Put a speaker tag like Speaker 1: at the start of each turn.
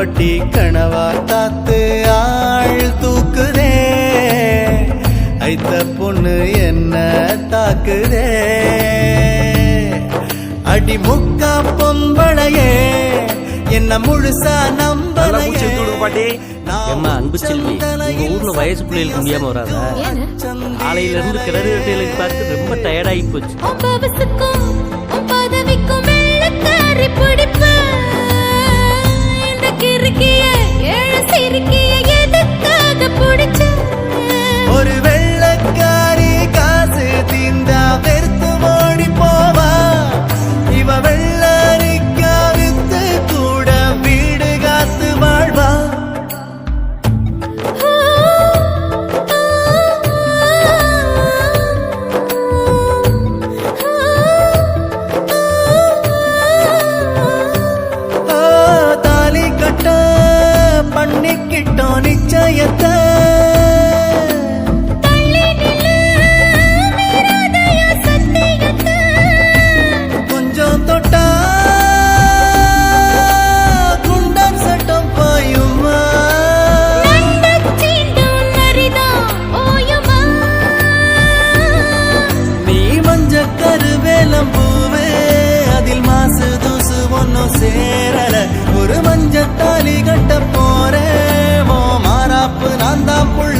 Speaker 1: பட்டி கணவா தாத்து ஆள் தூக்குதே. ஐத்த பொண்ணு என்ன தாக்குதே. அடி முக்கா பொம்பளையே என்ன முழுசா
Speaker 2: நம்பலையே.
Speaker 3: ஏமா அன்பு செல்வி உங்க ஊர்ல வயசு பிள்ளைகளுக்கு முடியாம வராத? காலையில இருந்து கிணறு பார்த்து ரொம்ப டயர்டாகி போச்சு.
Speaker 1: ஆ, தாலி நிச்சயத்தை. புள்ள